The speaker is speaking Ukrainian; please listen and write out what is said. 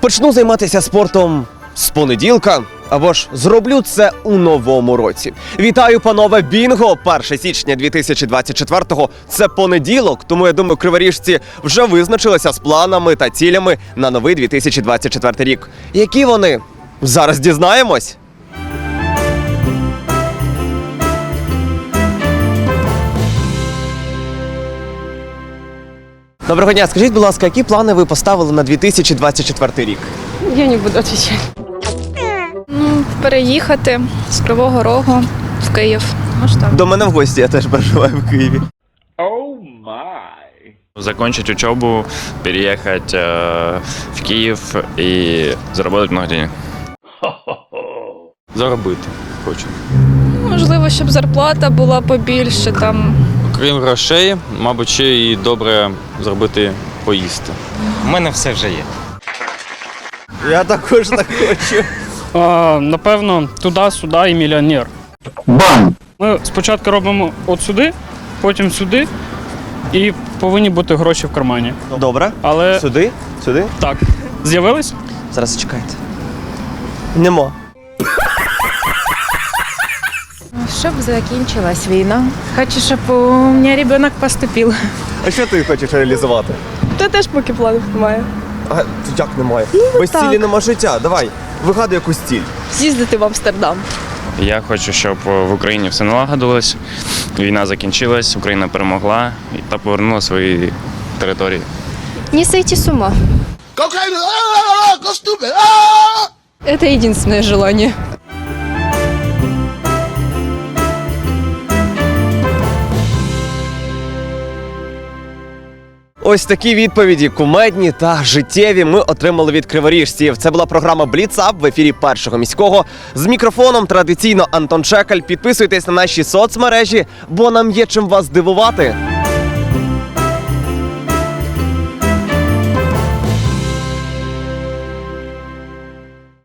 Почну займатися спортом з понеділка. Або ж зроблю це у новому році. Вітаю, панове Бінго! 1 січня 2024-го – Це понеділок, тому я думаю, криворіжці вже визначилися з планами та цілями на новий 2024 рік. Які вони? Зараз дізнаємось. Доброго дня, скажіть, будь ласка, які плани ви поставили на 2024 рік? Я не буду отвечать. Ну, переїхати з Кривого Рогу в Київ. Може так. До мене в гості, я теж проживаю в Києві. Закончить учебу, переехать э, в Киев и заработать много денег. Заробити хочу. Можливо, щоб зарплата була побільше там. Крім грошей, мабуть, ще і добре зробити поїсти. У мене все вже є. Я також так хочу. А, напевно, туди-сюди і мільйонер. Ми спочатку робимо от сюди, потім сюди, і повинні бути гроші в кармані. Добре. Але Сюди? Сюди? так, з'явились? Зараз чекайте. Нема. Щоб закінчилась війна. Хочу, щоб у мене ребенок поступив. А що ти хочеш реалізувати? Та теж поки планів немає. А як немає? Без так. цілі нема життя. Давай, вигадуй якусь ціль. З'їздити в Амстердам. Я хочу, щоб в Україні все налагодилось, війна закінчилась, Україна перемогла та повернула свої території. Не сойти с ума. Это единственное желание. Ось такі відповіді кумедні та життєві ми отримали від криворіжців. Це була програма Бліцап в ефірі першого міського. З мікрофоном традиційно Антон Чекаль. Підписуйтесь на наші соцмережі, бо нам є чим вас здивувати.